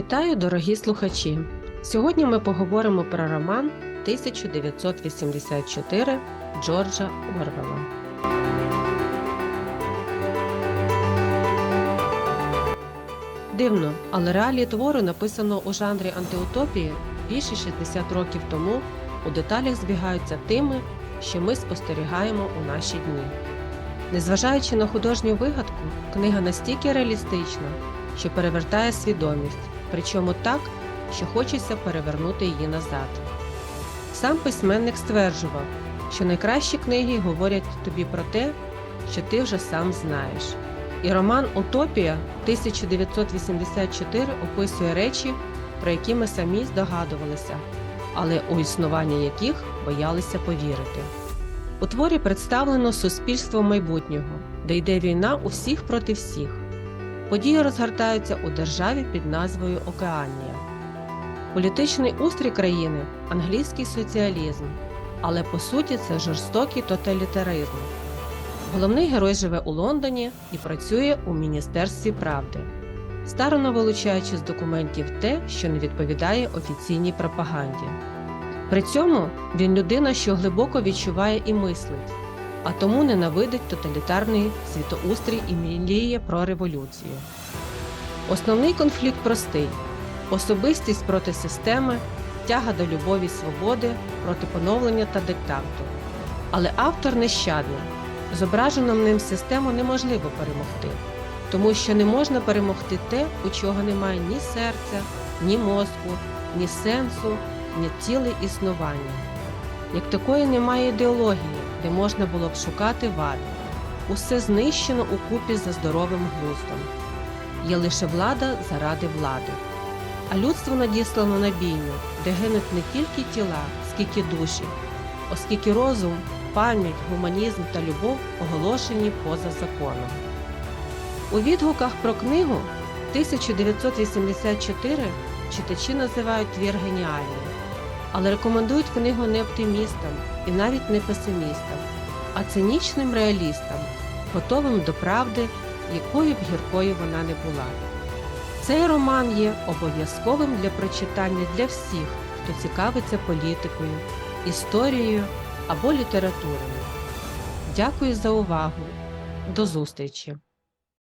Вітаю, дорогі слухачі! Сьогодні ми поговоримо про роман 1984 Джорджа Орвела. Дивно, але реалії твору написано у жанрі антиутопії більше 60 років тому у деталях збігаються тими, що ми спостерігаємо у наші дні. Незважаючи на художню вигадку, книга настільки реалістична, що перевертає свідомість, причому так, що хочеться перевернути її назад. Сам письменник стверджував, що найкращі книги говорять тобі про те, що ти вже сам знаєш. І роман Утопія 1984 описує речі, про які ми самі здогадувалися, але у існування яких боялися повірити. У творі представлено суспільство майбутнього, де йде війна усіх проти всіх. Події розгортаються у державі під назвою Океанія. Політичний устрій країни англійський соціалізм, але по суті це жорстокий тоталітаризм. Головний герой живе у Лондоні і працює у Міністерстві правди, старано вилучаючи з документів те, що не відповідає офіційній пропаганді. При цьому він людина, що глибоко відчуває і мислить, а тому ненавидить тоталітарний світоустрій і мріє про революцію. Основний конфлікт простий: особистість проти системи, тяга до любові свободи, проти поновлення та диктату. Але автор нещадний. Зображену ним систему неможливо перемогти, тому що не можна перемогти те, у чого немає ні серця, ні мозку, ні сенсу, ні ціле існування. Як такої немає ідеології, де можна було б шукати вади. Усе знищено у купі за здоровим глуздом. Є лише влада заради влади. А людство надіслано на бійню, де гинуть не тільки тіла, скільки душі, оскільки розум, пам'ять, гуманізм та любов оголошені поза законом. У відгуках про книгу 1984 читачі називають твір геніальним, але рекомендують книгу не оптимістам і навіть не песимістам, а цинічним реалістам, готовим до правди, якою б гіркою вона не була. Цей роман є обов'язковим для прочитання для всіх, хто цікавиться політикою, історією або літературою. Дякую за увагу. До зустрічі!